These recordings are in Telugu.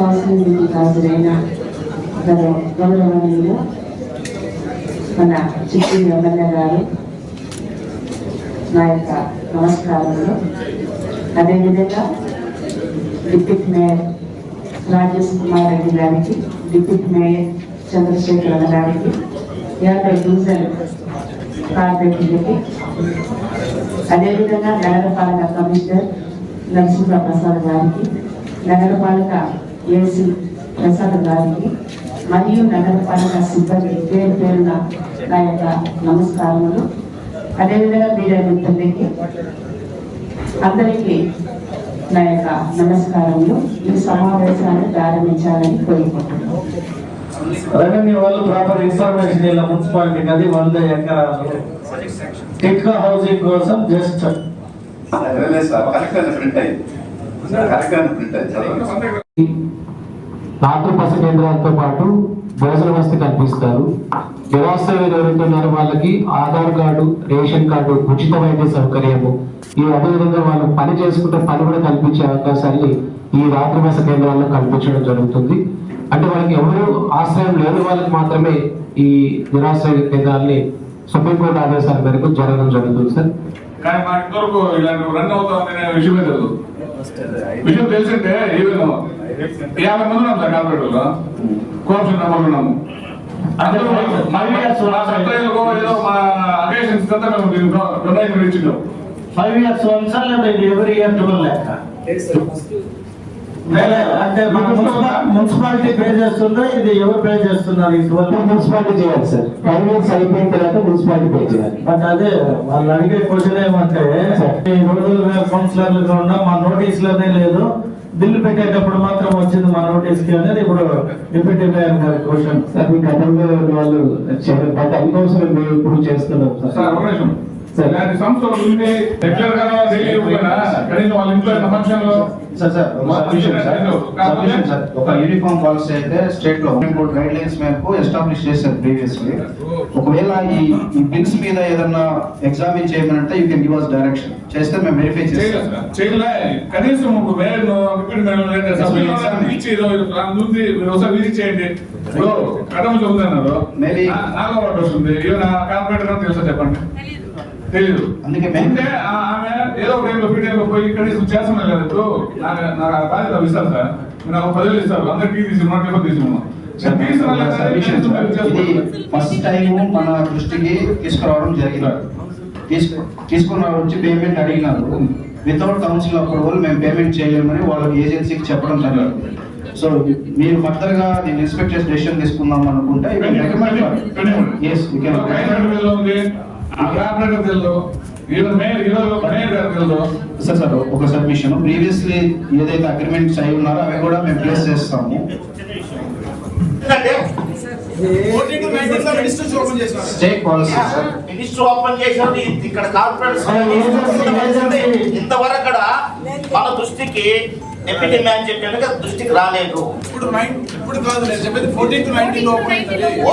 కౌన్సిలింగ్ హాజరైన గౌరవ- గౌరవనీయులు మన చిత్తూరు ఎమ్మెల్యే గారు నా యొక్క నమస్కారములు అదేవిధంగా డిప్యూటీ మేయర్ రాజేష్ కుమార్ రెడ్డి గారికి డిప్యూటీ మేయర్ చంద్రశేఖర్ గారికి యాభై డివిజన్ కార్పొరేటర్లకి అదేవిధంగా నగరపాలక కమిషనర్ నరసింహ ప్రసాద్ గారికి నగరపాలక ఏసీ ప్రసాద్ గారికి మరియు నగరపాలక సిబ్బంది పేరు పేరున నా యొక్క నమస్కారములు. అదేవిధంగా మీడియా మిత్రులకి అందరికీ నా యొక్క నమస్కారములు. ఈ సమావేశాన్ని ప్రారంభించాలని కోరుకుంటున్నాను. రెవెన్యూ వాళ్ళు ప్రాపర్ ఇన్ఫర్మేషన్ ఇలా మున్సిపాలిటీకి అది వంద ఎకరాలు. టిట్కా హౌసింగ్ కోసం జస్ట్. లేదు సార్ కరెక్ట్ అని ప్రింట్ అయింది కరెక్ట్ అని ప్రింట్ అయింది చదవండి. నాటు పశు కేంద్రాలతో పాటు భోజన వసతి కల్పిస్తారు. వ్యవసాయ ఎవరుంటున్నారో వాళ్ళకి ఆధార్ కార్డు రేషన్ కార్డు ఉచిత వైద్య సౌకర్యము. ఈ అదేవిధంగా వాళ్ళు పని చేసుకుంటే పని కూడా కల్పించే అవకాశాన్ని ఈ రాత్రి బస కేంద్రాల్లో కల్పించడం జరుగుతుంది. అంటే వాళ్ళకి ఎవరు ఆశ్రయం లేని వాళ్ళకి మాత్రమే ఈ నిరాశ్రయ కేంద్రాల్ని సుప్రీంకోర్టు ఆదేశాల మేరకు జరగడం జరుగుతుంది సార్. కానీ ఇలాంటి రన్ అవుతామనే విషయమే తెలియదు విషయం తెలిసింటే ఈవెన్ యాభై మంది ఉన్నాం సార్ కార్పొరేటర్లో కోఆప్షన్ నెంబర్ ఉన్నాము. ఫైవ్ ఇయర్స్ వన్స్ లేదా ఎవరి ఇయర్ ట్వెల్వ్ లెక్క? అంటే మన మున్సిపా- మున్సిపాలిటీ పే చేస్తుందా? ఇది ఎవరు పే చేస్తున్నారు ట్వెల్వ్ మున్సిపాలిటీ చేయాలి సార్. ఫైవ్ ఇయర్స్ అయిపోయిన తర్వాత మున్సిపాలిటీ పే చేయాలి. బట్ అదే వాళ్ళు అడిగే క్వశ్చన్ ఏమంటే ఈ రోజులు కౌన్సిలర్లుగా ఉన్నా మా నోటీస్లోనే లేదు. బిల్లు పెట్టేటప్పుడు మాత్రం వచ్చింది మా నోటీస్కి అనేది ఇప్పుడు డిప్యూటీ మేయర్ గారి క్వశ్చన్. సార్ మీ గతంలో వాళ్ళు అందుకోసం మేము ఇప్పుడు చేస్తున్నాం సార్. ఇలాంటి సంస్థలు ఉండి రెగ్యులర్గా కనీసం వాళ్ళ ఇంట్లో సమక్షంలో సార్ సార్ ఒక సార్. యూనిఫామ్ పాలసీ అయితే స్టేట్లో బోర్డ్ గైడ్ లైన్స్ మేరకు ఎస్టాబ్లిష్ చేశారు ప్రీవియస్లీ ఒకవేళ ఈ ఈ బిల్స్ మీద ఏదన్నా examine చేయమనంటే you can give us direction చేస్తే మేము వెరిఫై చేస్తాం. చేయలే కనీసం ఒక ఉంది. మీరు ఒకసారి విజిట్ చేయండి. ఉంది నాలుగో వస్తుంది ఈవెన్ కార్పొరేటర్ అని తెలుసా చెప్పండి? తెలీదు. అందుకే ఆ- ఆమె ఏదో ఒక టైంలో ఫీట్ అయిపోయి పోయి కనీసం చేస్తున్నా లేదు ఇప్పుడు. నాకు నాకు ఆ బాధ్యత ఇస్తారు సార్. నాకు పదివేలు ఇస్తారు. అందరికి తీసుకున్నాం నాకు తీసుకున్నాం ఫస్ట్ టైం మన దృష్టికి తీసుకురావడం జరిగింది. తీసుకు తీసుకున్న వచ్చి పేమెంట్ అడిగినారు. వితౌట్ కౌన్సిల్ అప్రూవల్ మేము పేమెంట్ చేయలేమని వాళ్ళకి ఏజెన్సీకి చెప్పడం జరిగింది. సో మీరు ఫర్దర్గా దీన్ని ఇన్స్పెక్ట్ చేసి డెసిషన్ తీసుకుందాం అనుకుంటే మేయర్ ఈరోజు మేయర్ గారు సార్ సార్ ఒక సబ్మిషన్. ప్రీవియస్లీ ఏదైతే అగ్రిమెంట్స్ అయి ఉన్నారో అవి కూడా మేము ప్లేస్ చేస్తాము. State policy sir minister open చేసినది ఇక్కడ కార్పొరేట్ ఇంతవరకు మన దృష్టికి డిప్యూటీ మ్యాన్ చెప్పాను కదా దృష్టికి రాలేదు. ఇప్పుడు ఇప్పుడు కాదు నేను చెప్పేది fourteen to nineteen open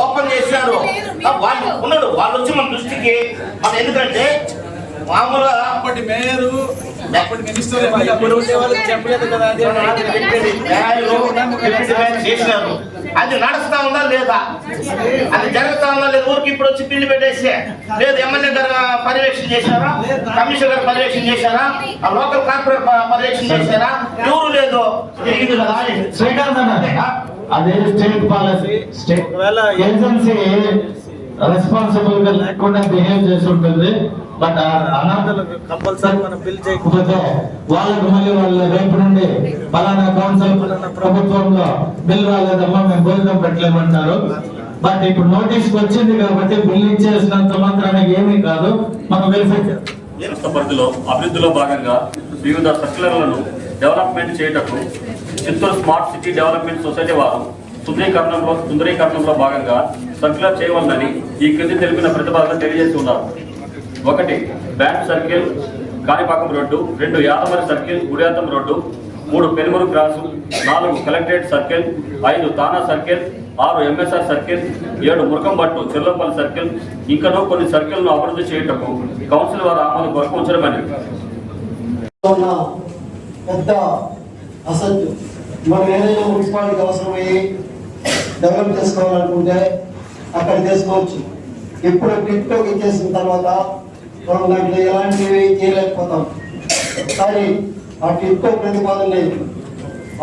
open చేశారు. వాళ్ళు ఉన్నాడు వాళ్ళు వచ్చి మన దృష్టికి మన ఎందుకంటే మామూలుగా అప్పటి మేయర్ అప్పటి మినిస్టర్ చేసినారు అది నడుస్తా ఉందా లేదా? అది జరుగుతా ఉందా లేదా? ఊరికి ఇప్పుడు వచ్చి పిల్లి పెట్టేసి లేదు ఎమ్మెల్యే గారు పర్యవేక్షణ చేశారా? కమిషనర్ గారు పర్యవేక్షణ చేశారా? ఆ లోకల్ కార్పొరేట్ పర్యవేక్షణ చేశారా? ఎవరు లేదు? అదే స్టేట్ పాలసీ స్టేట్ ఏజెన్సీ రెస్పాన్సిబుల్గా లేకుండా బిహేవ్ చేసి ఉంటుంది బట్ అనాథలకు కంపల్సరీ మనం బిల్ చేయకపోతే వాళ్ళకి మళ్ళీ వాళ్ళ రేపు నుండి పలానా కౌన్సిల్ పలానా ప్రభుత్వంలో బిల్ రాలేదమ్మా మేము భోజనం పెట్టలేమంటారు. బట్ ఇప్పుడు నోటీస్ వచ్చింది కాబట్టి బిల్ ఇచ్చేసినంత మాత్రాన ఏమీ కాదు. మనం వెరిఫై చేస్తాం పరిధిలో అభివృద్ధిలో భాగంగా వివిధ సర్క్యులర్లను డెవలప్మెంట్ చేయటకు Chittoor smart city development society వారు సుందరీకరణంలో సుందరీకరణంలో భాగంగా సర్క్యులర్ చేయవలనని ఈ క్రింది తెలిపిన ప్రతిపాదన తెలియజేసి ఉన్నారు ఒకటి బ్యాంక్ సర్కిల్ కాణిపాకం రోడ్డు. రెండు యాదమరి సర్కిల్ గుడియాతం రోడ్డు. మూడు పెనుమూరు క్రాసు. నాలుగు కలెక్టరేట్ సర్కిల్ ఐదు తానా సర్కిల్ ఆరు ఎంఎస్ఆర్ సర్కిల్ ఏడు మురకంబట్టు చిర్లంపల్లి సర్కిల్ ఇంకనూ కొన్ని సర్కిల్ను అభివృద్ధి చేయుటకు కౌన్సిల్ వారు ఆమోదం కొరకు ఉంచడమని. పెద్ద అసలు మనం ఏదైనా మున్సిపాలిటీకి అవసరమయ్యి డెవలప్ చేసుకోవాలనుకుంటే అక్కడ చేసుకోవచ్చు. ఇప్పుడు టిక్టాక్ ఇచ్చేసిన తర్వాత మనం దాంట్లో ఎలాంటివి చేయలేకపోతాం. కానీ ఆ టిక్టాక్ ప్రతిపాదనని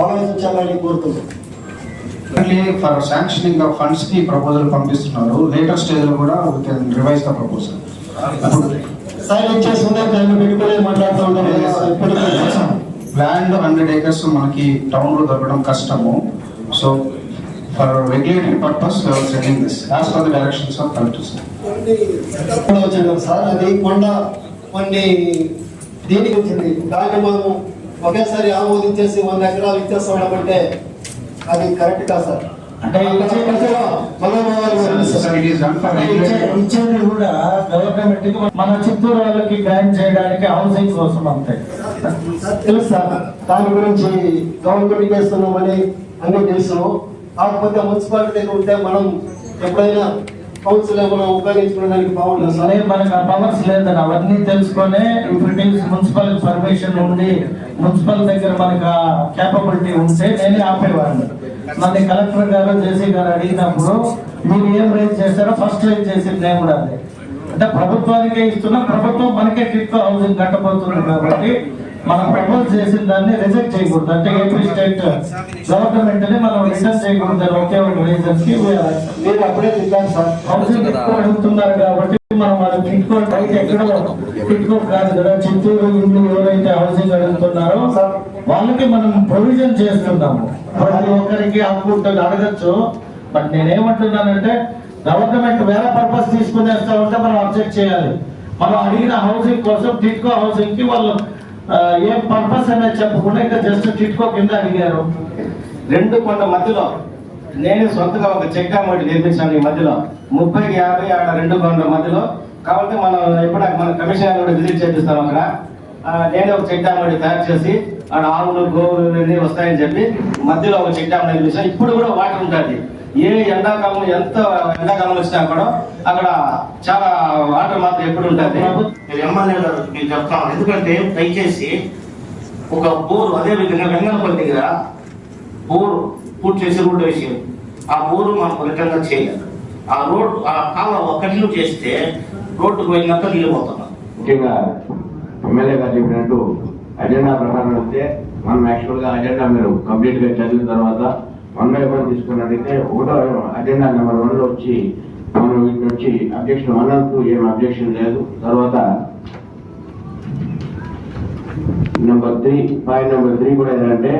ఆలోచించాలని కోరుతున్నాం ఫర్ శాంక్షనింగ్ ఆఫ్ ఫండ్స్కి ప్రపోజల్ పంపిస్తున్నారు. లేటర్ స్టేజ్లో కూడా రివైజ్ ద ప్రపోజల్ దాన్ని పెట్టుకుని మాట్లాడుతూ ఉంటాం. ల్యాండ్ హండ్రెడ్ ఏకర్స్ మనకి టౌన్లో దొరకడం కష్టము. So for regulatory purpose setting this as per the directions of వచ్చాడు సార్ అది కొండ కొన్ని దీనికి వచ్చింది? దాన్ని మనము ఒకేసారి ఆమోదించేసి వంద ఎకరాలు ఇచ్చేస్తామంటే అది కరెక్ట్ కాదు సార్? అంటే ఫర్ ఇచ్చేది కూడా గవర్నమెంట్ మన చిత్తూరు వాళ్ళకి గ్రాంట్ చేయడానికి హౌసింగ్ కోసం అంతే. తెలుసు సార్. దాని గురించి గవర్నమెంట్ చేస్తున్నామని అన్ని తెలుసు. కాకపోతే మున్సిపాలిటీ దగ్గర ఉంటే మనం ఎప్పుడైనా కౌన్సిల్ ఏమైనా ఉపయోగించుకోవడానికి బాగుంటుంది. సరే మనకు ఆ పవర్స్ లేదని అవన్నీ తెలుసుకొని ఇఫ్ మున్సిపల్ పర్మిషన్ ఉండి మున్సిపల్ దగ్గర మనకు ఆ కేపబిలిటీ ఉంటే నేనే ఆపేవాడిని. నన్ను కలెక్టర్ గారు జేసీ గారు అడిగినప్పుడు మీరు ఏం రేజ్ చేశారో ఫస్ట్ రేజ్ చేసింది నేను కూడా అంటే ప్రభుత్వానికే ఇస్తున్నా ప్రభుత్వం మనకే టిక్ హౌసింగ్ కట్టబోతుంది కాబట్టి మనం ప్రపోజ్ చేసిన దాన్ని రిజెక్ట్ చేయకూడదు. అంటే ఏపీ స్టేట్ గవర్నమెంట్ని మనం రిటర్న్ చేయకూడదు. ఒకే ఒక రీజన్కి. మీరు అప్పుడే చెప్పారు సార్. ఎక్కువ అడుగుతున్నారు కాబట్టి మనం వాళ్ళ టిట్కో అయితే ఎక్కడో టిట్కో కాదు కదా. చిత్తూరు ఇల్లు ఎవరైతే హౌసింగ్ అడుగుతున్నారో వాళ్ళకి మనం ప్రొవిజన్ చేస్తున్నాము. ప్రతి ఒక్కరికి హక్కు ఉంటుంది. అడగచ్చు. బట్ నేనేమంటున్నానంటే గవర్నమెంట్ వేరే పర్పస్ తీసుకునేస్తా ఉంటే మనం అబ్జెక్ట్ చేయాలి. మనం అడిగిన హౌసింగ్ కోసం టిట్కో హౌసింగ్కి వాళ్ళు ఏం పర్పస్ అనేది చెప్పకుండా ఇంకా జస్ట్ చిట్కో కింద అడిగారు. రెండు కొండ మధ్యలో నేనే సొంతగా ఒక చెక్ అమౌంట్ నిర్మించాను ఈ మధ్యలో. ముప్పైకి యాభై ఆడ రెండు కొండల మధ్యలో. కాబట్టి మనం ఎప్పుడు మన కమిషన్ కూడా విజిట్ చేపిస్తాం అక్కడ. నేనే ఒక చెక్ అమౌంట్ తయారు చేసి ఆడ ఆవులు గోవులు అన్ని వస్తాయని చెప్పి మధ్యలో ఒక చెక్ డ్యామ్ ఇప్పుడు కూడా వాటర్ ఉంటుంది. ఏ ఎండాకాలం ఎంత ఎండాకాలం వచ్చినా కూడా అక్కడ చాలా వాటర్ మాత్రం ఎప్పుడు ఉంటుంది. మీరు ఎమ్మెల్యే గారు నేను చెప్తాను. ఎందుకంటే దయచేసి ఒక బోరు అదే విధంగా వెంగనపల్లి దగ్గర బోరు పూర్తి చేసి రోడ్డు వేసి ఆ బోరు మనం రిటర్న్గా చేయాలి ఆ రోడ్ ఆ కాలువ కంటిన్యూ చేస్తే రోడ్డుకు పోయినాక నీళ్ళు పోతున్నాం ముఖ్యంగా ఎమ్మెల్యే గారు చెప్పినట్టు అజెండా ప్రకారం వస్తే మనం యాక్చువల్గా అజెండా మీరు కంప్లీట్గా చదివిన తర్వాత వన్ బై వన్ తీసుకున్నట్టయితే ఒకటో అజెండా నెంబర్ వన్లో వచ్చి మనం వీటి నుంచి అబ్జెక్షన్ వన్ అంటూ ఏం అబ్జెక్షన్ లేదు. తర్వాత number three point number three కూడా ఏంటంటే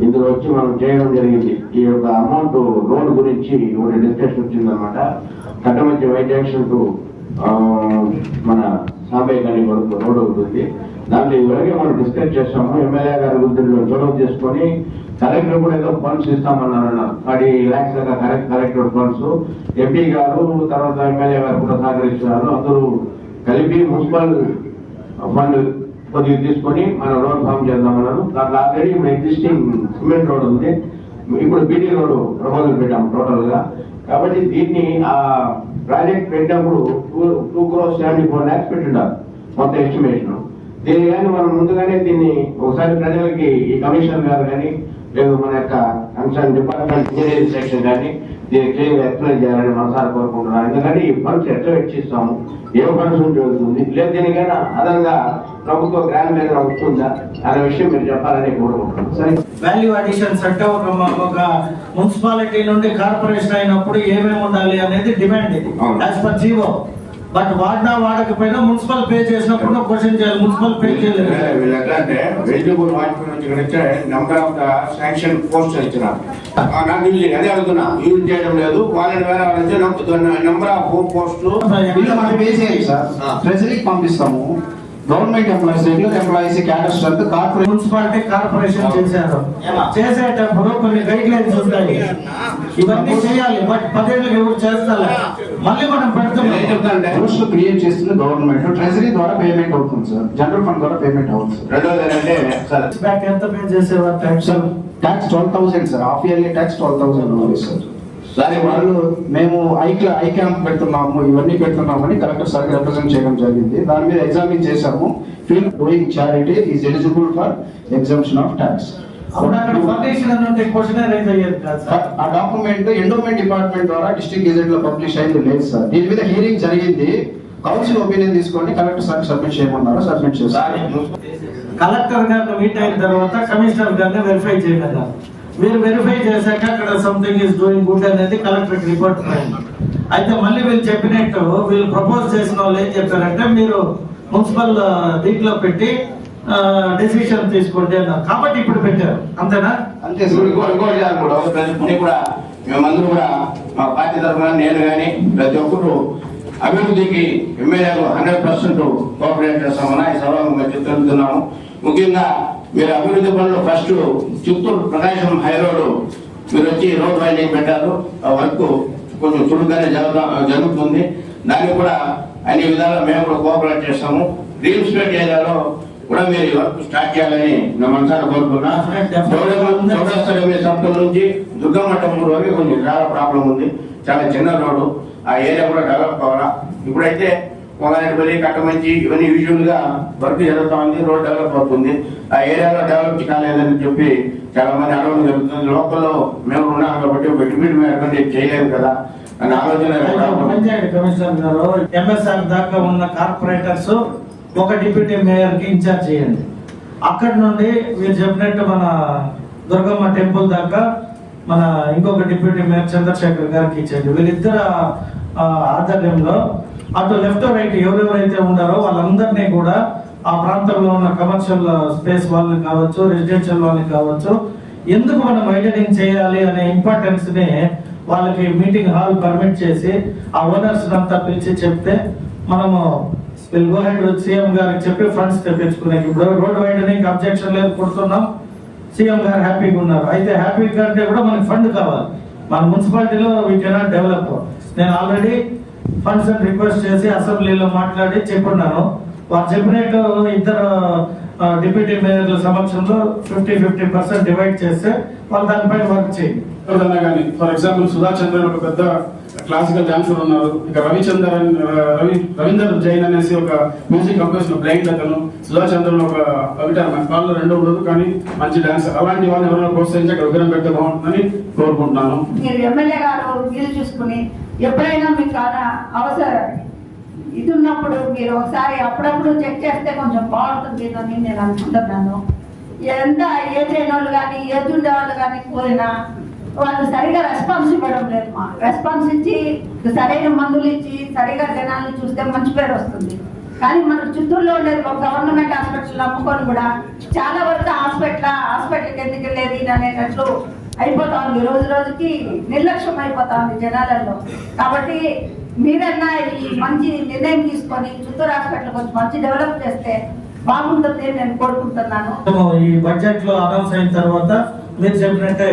ఇందులో వచ్చి మనం చేయడం జరిగింది. ఈ యొక్క అమౌంట్ లోన్ గురించి ఒకటి డిస్కషన్ వచ్చిందనమాట. కట్టమంచి వైట్ యాక్షన్ టు ఆ, మన సాంబయ్య గారి వరకు రోడ్ అవుతుంది. దాంట్లో ఇవరకే మనం డిస్కస్ చేస్తాము ఎమ్మెల్యే గారి గురించి చొరవ చేసుకొని కలెక్టర్ కూడా ఏదో ఫండ్స్ ఇస్తామన్నారు అన్నారు. ఫార్టీ ల్యాక్స్ దాకా కరెక్ట్ కలెక్టర్ ఫండ్స్. ఎంపీ గారు తర్వాత ఎమ్మెల్యే గారు కూడా సహకరిస్తున్నారు. అందరూ కలిపి మున్సిపల్ ఫండ్ కొద్దిగా తీసుకొని మనం రోడ్ ఫామ్ చేద్దామన్నారు. దాంట్లో ఆల్రెడీ ఇప్పుడు ఎగ్జిస్టింగ్ సిమెంట్ రోడ్ ఉంది. ఇప్పుడు బీటీ రోడ్ ప్రపోజల్ పెట్టాము టోటల్గా. కాబట్టి దీన్ని ఆ ప్రాజెక్ట్ పెట్టినప్పుడు two two crores seventy four lakhs పెట్టిండారు. మొత్తం ఎస్టిమేషన్ దీన్ని కానీ మనం ముందుగానే దీన్ని ఒకసారి ప్రజలకి ఈ కమిషనర్ గారు కానీ లేదు మన యొక్క కన్సర్న్ డిపార్ట్మెంట్ ఇంజనీరింగ్ సెక్షన్ కానీ దీన్ని క్లియర్ ఎక్స్ప్లెయిన్ చేయాలని మనసారి కోరుకుంటున్నాను. ఎందుకంటే ఈ ఫండ్స్ ఎట్లా వెచ్చిస్తాము? ఏ ఫండ్స్ ఉంటే వెళ్తుంది? లేదు దీనికైనా అదనంగా ప్రభుత్వ గ్రాంట్ మీద వస్తుందా? అనే విషయం మీరు చెప్పాలని కోరుకుంటున్నాను. సరే. వాల్యూ అడిషన్స్ అంటే ఒక మున్సిపాలిటీ నుండి కార్పొరేషన్ అయినప్పుడు ఏమేమి ఉండాలి అనేది డిమాండ్ ఇది. As per GO. బట్ వాడినా వాడకపోయినా మున్సిపల్ పే చేసినప్పుడు క్వశ్చన్ చేయాలి మున్సిపల్ పే చేయలేదు. వీళ్ళు ఎట్లా అంటే వెజిటబుల్ మార్కెట్ నుంచి ఇక్కడ number of the sanction post ఇచ్చినారు. నాకు ఇది అదే అడుగుతున్నా. యూజ్ చేయడం లేదు వాళ్ళని వేరే వాళ్ళని నెంబర్ ఆఫ్ వీళ్ళు మనం పే చేయాలి సార్. ట్రెజరీకి పంపిస్తాము. Government employees regular employees cadre strength corporate municipality corporation చేశారు. చేసేటప్పుడు కొన్ని గైడ్ లైన్స్ ఉంటాయి ఇవన్నీ చేయాలి బట్ పదేళ్ళకి ఎవరు చేస్తారు? మళ్ళీ మనం పెడుతున్నాం. పోస్ట్ క్రియేట్ చేస్తుంది గవర్నమెంట్ ట్రెజరీ ద్వారా పేమెంట్ అవుతుంది సార్ జనరల్ ఫండ్ ద్వారా పేమెంట్ అవుతుంది సార్ రెండోది ఏంటంటే సార్. బ్యాక్ ఎంత పే చేసేవారు? Tax sir tax twelve thousand sir half yearly tax twelve thousand ఉంది సార్ సరే వాళ్ళు మేము ఐ ఐ క్యాంప్ పెడుతున్నాము ఇవన్నీ పెడుతున్నామని కలెక్టర్ సార్ రిప్రజెంట్ చేయడం జరిగింది. దాని మీద ఎగ్జామిన్ చేశాము. Feel doing charity is eligible for exemption of tax ఆ డాక్యుమెంట్ ఎండోమెంట్ డిపార్ట్మెంట్ ద్వారా డిస్ట్రిక్ట్ గెజెట్లో పబ్లిష్ అయింది లేదు సార్. దీని మీద హీరింగ్ జరిగింది. కౌన్సిల్ ఒపీనియన్ తీసుకొని కలెక్టర్ సార్ సబ్మిట్ చేయమన్నారు? సబ్మిట్ చేస్తారు కలెక్టర్ గారిని మీట్ అయిన తర్వాత కమిషనర్ గారిని వెరిఫై చేయగలరు? మీరు వెరిఫై చేశాక అక్కడ సంథింగ్ ఈస్ డూయింగ్ గుడ్ అనేది కలెక్టర్ రిపోర్ట్ పోయింది అయితే మళ్ళీ వీళ్ళు చెప్పినట్టు వీళ్ళు ప్రపోజ్ చేసిన వాళ్ళు ఏం చెప్పారంటే మీరు మున్సిపల్ uh, దీంట్లో పెట్టి uh, డెసిషన్ తీసుకోండి అన్నారు. కాబట్టి ఇప్పుడు పెట్టారు. అంతేనా? అంతే కూడా. మేమందరూ కూడా మా పార్టీ తరఫున నేను కానీ ప్రతి ఒక్కరు అభివృద్ధికి ఎమ్మెల్యేలు హండ్రెడ్ పర్సెంట్ కోఆపరేట్ చేస్తామని ఈ సభాముఖంగా చెప్తున్నాము ముఖ్యంగా మీరు అభివృద్ధి పనులు first Chittoor Prakasam high road మీరు వచ్చి రోడ్ వైండింగ్ పెట్టారు. ఆ వర్క్ కొంచెం చురుగ్గానే జరుగుతా జరుగుతుంది. దానికి కూడా అన్ని విధాలా మేము కూడా కోఆపరేట్ చేస్తాము. రియల్ ఎస్టేట్ ఏరియాలో కూడా మీరు వర్క్ స్టార్ట్ చేయాలని మేము మనసారా కోరుకున్నా. సర్కిల్ నుంచి దుర్గమఠం వరకు కొంచెం చాలా ప్రాబ్లం ఉంది. చాలా చిన్న రోడ్డు ఆ ఏరియా కూడా డెవలప్ కావాలా? ఇప్పుడైతే పొంగనపల్లి కట్టమంచి ఇవన్నీ యూజువల్గా వర్క్ జరుగుతా ఉంది రోడ్ డెవలప్ అవుతుంది. ఆ ఏరియాలో డెవలప్ కాలేదని చెప్పి చాలా మంది అడగడం జరుగుతుంది. లోకల్లో మేము ఉన్నాం కాబట్టి ఒక మేయర్ కంటే చేయలేము కదా అనే ఆలోచన కమిషనర్ గారు ఎంఎస్ఆర్ దాకా ఉన్న కార్పొరేటర్స్ ఒక డిప్యూటీ మేయర్కి ఇన్ఛార్జ్ చేయండి. అక్కడ నుండి మీరు చెప్పినట్టు మన దుర్గమ్మ టెంపుల్ దాకా మన ఇంకొక డిప్యూటీ మేయర్ చంద్రశేఖర్ గారికి ఇచ్చేయండి. వీళ్ళిద్దరు ఆధ్వర్యంలో అటు లెఫ్ట్ రైట్ ఎవరెవరైతే ఉన్నారో వాళ్ళందరినీ కూడా ఆ ప్రాంతంలో ఉన్న కమర్షియల్ స్పేస్ వాళ్ళని కావచ్చు రెసిడెన్షియల్ వాళ్ళని కావచ్చు ఎందుకు మనం వైడనింగ్ చేయాలి అనే ఇంపార్టెన్స్ని వాళ్ళకి మీటింగ్ హాల్ పర్మిట్ చేసి ఆ ఓనర్స్ అంతా పిలిచి చెప్తే మనము విల్ గో హెడ్ సీఎం గారికి చెప్పి ఫండ్స్ తెప్పించుకునే ఇప్పుడు రోడ్ వైడనింగ్ అబ్జెక్షన్ లేదు కొడుతున్నాం. సీఎం గారు హ్యాపీగా ఉన్నారు. అయితే హ్యాపీగా అంటే కూడా మనకి ఫండ్ కావాలి. మన మున్సిపాలిటీలో వీ కెనాట్ డెవలప్ నేను ఆల్రెడీ ఫండ్స్ రిక్వెస్ట్ చేసి అసెంబ్లీలో మాట్లాడి చెప్పున్నాను వారు చెప్పినట్టు ఇద్దరు డిప్యూటీ మేయర్ల సమక్షంలో ఫిఫ్టీ ఫిఫ్టీ పర్సెంట్ డివైడ్ చేస్తే వాళ్ళు దానిపై వర్క్ చేయండి. ఫర్ ఎగ్జాంపుల్ సుధా చంద్ర ఒక పెద్ద క్లాసికల్ డాన్సర్ ఉన్నారు. ఇక రవిచంద్రన్ రవి రవీందర్ జైన్ అనేసి ఒక మ్యూజిక్ కంపోజిషన్ బ్లైండ్ అతను. సుధా చంద్రన్ ఒక కవిట మన కాళ్ళు రెండో ఉండదు కానీ మంచి డాన్సర్ అలాంటి వాళ్ళని ఎవరైనా ప్రోత్సహించి అక్కడ విగ్రహం పెడితే బాగుంటుందని కోరుకుంటున్నాను. మీరు ఎమ్మెల్యే గారు వీలు చూసుకుని ఎప్పుడైనా మీకు అవసరం? ఇది ఉన్నప్పుడు మీరు ఒకసారి అప్పుడప్పుడు చెక్ చేస్తే కొంచెం బాగుంటుంది అని నేను అనుకుంటున్నాను. ఎంత ఏజ్ అయిన వాళ్ళు కానీ ఏజ్ ఉండే వాళ్ళు కానీ కోరినా వాళ్ళు సరిగా రెస్పాన్స్ ఇవ్వడం లేదు మా రెస్పాన్స్ ఇచ్చి సరైన మందులు ఇచ్చి సరిగా జనాలను చూస్తే మంచి పేరు వస్తుంది. కానీ మన చిత్తూరులో ఉండేది ఒక గవర్నమెంట్ హాస్పిటల్ అమ్ముకొని కూడా చాలా వరకు హాస్పిటల్ హాస్పిటల్కి ఎందుకు వెళ్ళేది అనేటట్లు అయిపోతా ఉంది రోజు రోజుకి నిర్లక్ష్యం అయిపోతా ఉంది జనాలలో. కాబట్టి మీరన్నా ఈ మంచి నిర్ణయం తీసుకొని చిత్తూరు హాస్పిటల్ కొంచెం మంచి డెవలప్ చేస్తే బాగుంటుంది నేను కోరుకుంటున్నాను. ఈ బడ్జెట్లో అనౌన్స్ అయిన తర్వాత మీరు చెప్పినట్టే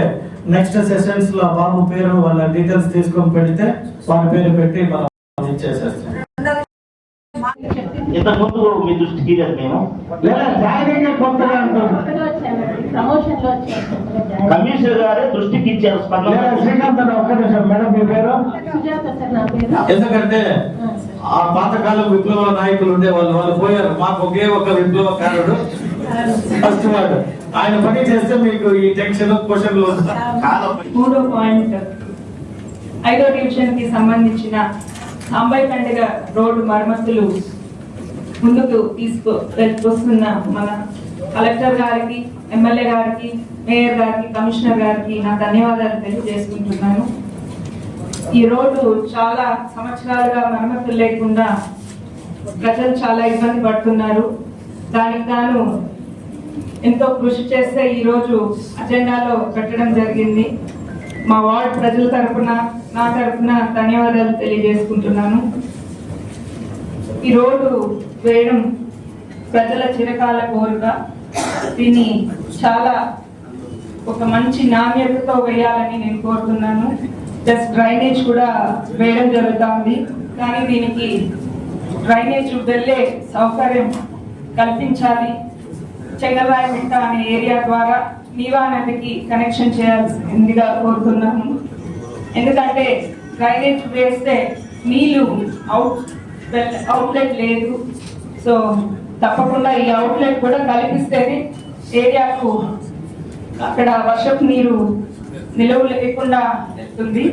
నెక్స్ట్ సెషన్స్లో బాబు పేరు వాళ్ళ డీటెయిల్స్ తీసుకొని పెడితే వాళ్ళ పేరు పెట్టి మనం ఇచ్చేసేస్తాం. ఇంత ముందు మీ దృష్టికి మేము. కమిషనర్ గారే దృష్టికి ఇచ్చారు శ్రీకాంత్ ఒక్క నిమిషం. మేడం మీ పేరు? సుజాత సార్ నా పేరు. ఎందుకంటే ఆ పాతకాలం విప్లవ నాయకులు ఉండేవాళ్ళు వాళ్ళు పోయారు. మాకు ఒకే ఒక విప్లవకారుడు. ఫస్ట్ వాడు ఆయన పని చేస్తే మీకు ఈ టెన్షన్ క్వశ్చన్లు మూడో పాయింట్ ఐదో డివిజన్కి సంబంధించిన అంబై పండుగ రోడ్డు మరమ్మతులు ముందుకు తీసుకు వస్తున్న మన కలెక్టర్ గారికి ఎమ్మెల్యే గారికి మేయర్ గారికి కమిషనర్ గారికి నా ధన్యవాదాలు తెలియజేసుకుంటున్నాను. ఈ రోడ్డు చాలా సంవత్సరాలుగా మరమ్మతులు లేకుండా ప్రజలు చాలా ఇబ్బంది పడుతున్నారు. దానికి గాను ఎంతో కృషి చేస్తే ఈరోజు అజెండాలో పెట్టడం జరిగింది. మా వార్డ్ ప్రజల తరఫున నా తరపున ధన్యవాదాలు తెలియజేసుకుంటున్నాను. ఈ రోడ్డు వేయడం ప్రజల చిరకాల కోరిక. దీన్ని చాలా ఒక మంచి నాణ్యతతో వేయాలని నేను కోరుతున్నాను. ప్లస్ డ్రైనేజ్ కూడా వేయడం జరుగుతుంది. కానీ దీనికి డ్రైనేజ్ వెళ్ళే సౌకర్యం కల్పించాలి. చెంగరాయమిట్ట అనే ఏరియా ద్వారా నీవా నదికి కనెక్షన్ చేయాల్సిందిగా కోరుతున్నాము. ఎందుకంటే డ్రైనేజ్ వేస్తే నీళ్ళు అవుట్ అవుట్లెట్ లేదు. సో తప్పకుండా ఈ అవుట్లెట్ కూడా కల్పిస్తేనే ఏరియాకు అక్కడ వర్షపు నీరు నిలవ లేకుండా వెళ్తుంది.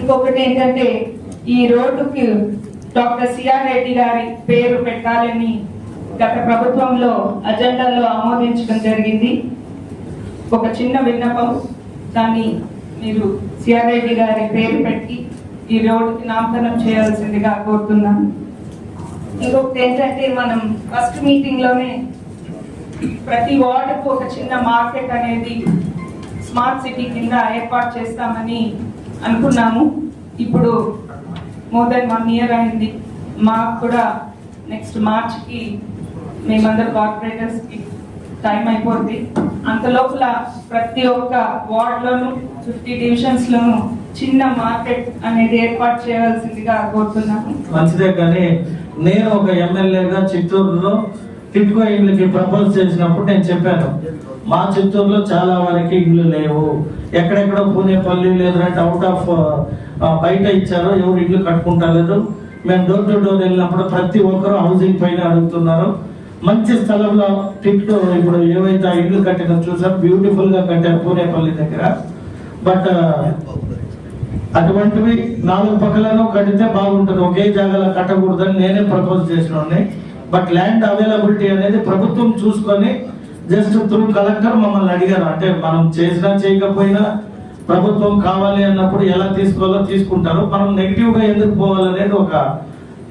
ఇంకొకటి ఏంటంటే ఈ రోడ్డుకి డాక్టర్ సిఆర్ రెడ్డి గారి పేరు పెట్టాలని గత ప్రభుత్వంలో అజెండాలో ఆమోదించడం జరిగింది. ఒక చిన్న విన్నపం దాన్ని మీరు సిఆర్ఐడి గారి పేరు పెట్టి ఈ రోడ్డుకి నామకరణం చేయాల్సిందిగా కోరుతున్నాను. ఇంకొకటి ఏంటంటే మనం ఫస్ట్ మీటింగ్లోనే ప్రతి వార్డుకు ఒక చిన్న మార్కెట్ అనేది స్మార్ట్ సిటీ కింద ఏర్పాటు చేస్తామని అనుకున్నాము. ఇప్పుడు మోర్ దెన్ వన్ ఇయర్ అయింది. మాకు కూడా నెక్స్ట్ మార్చ్కి మేమందరూ కార్పొరేటర్స్కి టైం అయిపోద్ది. అంత లోపల ప్రతి ఒక్క వార్డ్లోను ఫిఫ్టీ డివిజన్స్లోను చిన్న మార్కెట్ అనేది ఏర్పాటు చేయాల్సిందిగా కోరుతున్నాను. మంచిదే కానీ నేను ఒక ఎమ్మెల్యేగా చిత్తూరులో టిట్కో ఇళ్ళకి ప్రపోజ్ చేసినప్పుడు నేను చెప్పాను మా చిత్తూరులో చాలా వరకు ఇళ్ళు లేవు. ఎక్కడెక్కడో పూనేపల్లి లేదంటే అవుట్ ఆఫ్ బయట ఇచ్చారో ఎవరు ఇల్లు కట్టుకుంటలేదు మేము డోర్ టు డోర్ వెళ్ళినప్పుడు ప్రతి ఒక్కరూ హౌసింగ్ పైన అడుగుతున్నారు. మంచి స్థలంలో టిట్కో ఇప్పుడు ఏవైతే ఇల్లు కట్టినా చూసాం బ్యూటిఫుల్గా కట్టారు పూనేపల్లి దగ్గర. బట్ uh, అటువంటివి నాలుగు పక్కలను కడితే బాగుంటుంది. ఒకే జాగాలో కట్టకూడదని నేనే ప్రపోజ్ చేసిన బట్ ల్యాండ్ అవైలబిలిటీ అనేది ప్రభుత్వం చూసుకొని జస్ట్ త్రూ కలెక్టర్ మమ్మల్ని అడిగారు. అంటే మనం చేసినా చేయకపోయినా ప్రభుత్వం కావాలి అన్నప్పుడు ఎలా తీసుకోవాలో తీసుకుంటారు. మనం నెగిటివ్గా ఎందుకు పోవాలనేది ఒక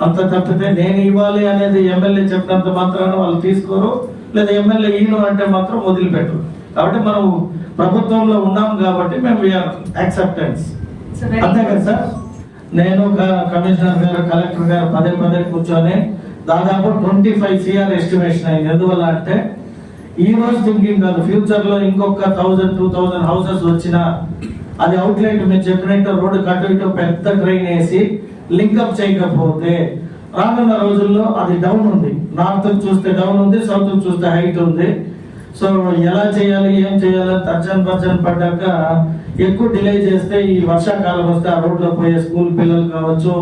అంత తప్పితే నేను ఇవ్వాలి అనేది ఎమ్మెల్యే చెప్పినంత మాత్రాన వాళ్ళు తీసుకోరు లేదా ఎమ్మెల్యే ఈయన అంటే మాత్రం వదిలిపెట్టరు. కాబట్టి మనం ప్రభుత్వంలో ఉన్నాం కాబట్టి మేము యాక్సెప్టెన్స్ అంతే కదా సార్? నేను కమిషనర్ గారు కలెక్టర్ గారు పదే పదే కూర్చొని దాదాపు ట్వంటీ ఫైవ్ సిఆర్ ఎస్టిమేషన్ అయింది. ఎందువల్ల అంటే ఈ రోజు థింకింగ్ కాదు. ఫ్యూచర్లో ఇంకొక థౌసండ్ టూ థౌసండ్ హౌసెస్ వచ్చినా అది అవుట్లెట్ మీరు చెప్పినట్టు రోడ్డు కట్టు ఇటు పెద్ద ట్రైన్ వేసి లింకప్ చేయకపోతే రానున్న రోజుల్లో అది డౌన్ ఉంది. నార్త్ చూస్తే డౌన్ ఉంది సౌత్ చూస్తే హైట్ ఉంది. సో ఎలా చేయాలి ఏం చేయాలి తర్జన్ పర్జన్ పడ్డాక ఎక్కువ డిలే చేస్తే ఈ వర్షాకాలం వస్తే ఆ రోడ్లో పోయే స్కూల్ పిల్లలు కావచ్చు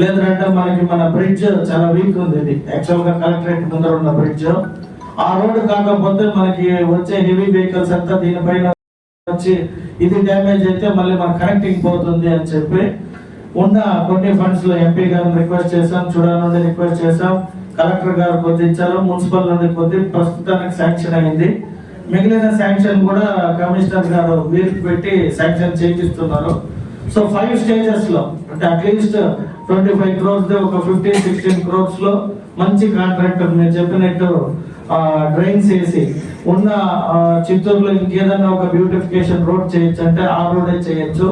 లేదంటే మనకి మన బ్రిడ్జ్ చాలా వీక్ ఉంది ఇది. యాక్చువల్గా కలెక్టరేట్ ముందర ఉన్న బ్రిడ్జ్. ఆ రోడ్డు కాకపోతే మనకి వచ్చే హెవీ వెహికల్స్ అంతా దీనిపైన వచ్చి ఇది డ్యామేజ్ అయితే మళ్ళీ మన కనెక్టింగ్ పోతుంది అని చెప్పి ఉన్న కొన్ని ఫండ్స్లో ఎంపీ గారిని రిక్వెస్ట్ చేశాం చూడా నుండి రిక్వెస్ట్ చేశాం. కలెక్టర్ గారు కొద్ది ఇచ్చారు మున్సిపల్ నుండి కొద్ది. ప్రస్తుతానికి శాంక్షన్ అయింది. మిగిలిన శాంక్షన్ కూడా కమిషనర్ గారు వీరికి పెట్టి శాంక్షన్ చేయిస్తున్నారు సో ఫైవ్ స్టేజెస్లో అంటే అట్లీస్ట్ ట్వంటీ ఫైవ్ క్రోర్స్ ఒక ఫిఫ్టీన్ సిక్స్టీన్ క్రోర్స్లో మంచి కాంట్రాక్టర్ మీరు చెప్పినట్టు డ్రైన్స్ వేసి ఉన్న చిత్తూరులో ఇంకేదన్నా ఒక బ్యూటిఫికేషన్ రోడ్ చేయొచ్చు అంటే ఆ రోడే చేయొచ్చు.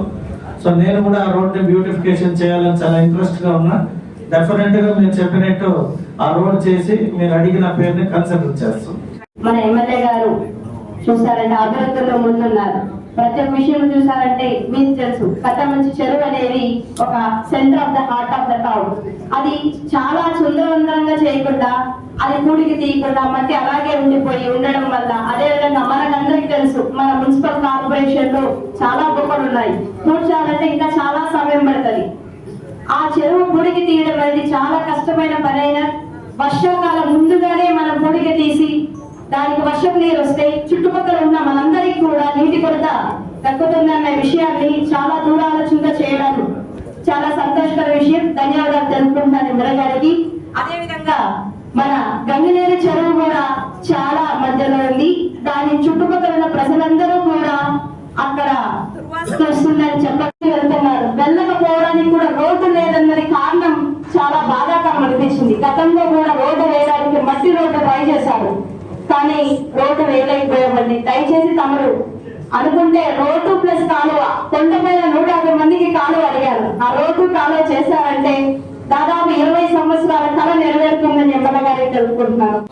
సో నేను కూడా ఆ రోడ్ బ్యూటిఫికేషన్ చేయాలని చాలా ఇంట్రెస్ట్గా ఉన్నా. డెఫినెట్గా మీరు చెప్పినట్టు ఆ రోడ్ చేసి మీరు అడిగిన పేరుని కన్సిడర్ చేస్తాం. మన ఎమ్మెల్యే గారు చూసారంటే అభివృద్ధిలో ముందున్నారు. ప్రతి ఒక్క విషయం చూసారంటే మీకు తెలుసు కట్టమంచి చెరువు అనేది ఒక centre of the heart of the town అది చాలా సుందరవంతంగా చేయకుండా అది కూడికి తీయకుండా మట్టి అలాగే ఉండిపోయి ఉండడం వల్ల అదే విధంగా మనకందరికి తెలుసు మన మున్సిపల్ కార్పొరేషన్లో చాలా బొక్కలు ఉన్నాయి కూర్చోాలంటే ఇంకా చాలా సమయం పడుతుంది. ఆ చెరువు పొడికి తీయడం అనేది చాలా కష్టమైన పని అయినా వర్షాకాలం ముందుగానే మనం పొడికి తీసి దానికి వర్షపు నీరు వస్తే చుట్టుపక్కల ఉన్న మనందరికీ కూడా నీటి కొరత తగ్గుతుందన్న విషయాన్ని చాలా దూరాలోచనగా చేయడం చాలా సంతోషకర విషయం. ధన్యవాదాలు తెలుపుకుంటున్నాను ఇంద్ర గారికి అదే విధంగా మన గంగినేరు చెరువు కూడా చాలా మధ్యలో ఉంది. దాని చుట్టుపక్కల ఉన్న ప్రజలందరూ కూడా అక్కడ వస్తుందని చెప్పి వెళ్తున్నారు. వెళ్ళకపోవడానికి కూడా రోడ్డు లేదన్నది కారణం చాలా బాధాకరం అనిపించింది. గతంలో కూడా రోడ్డు వేయడానికి మట్టి రోడ్డు ట్రై చేశారు. కానీ రోడ్డు వేయలేకపోయామండి. దయచేసి తమరు అనుకుంటే రోడ్డు ప్లస్ కాలువ కొండపైన నూట యాభై మందికి కాలువ అడిగారు. ఆ రోడ్డు కాలువ చేశారంటే దాదాపు ఇరవై సంవత్సరాల కళ నెరవేరుతుందని ఎమ్మెల్యే గారే తెలుపుకుంటున్నాను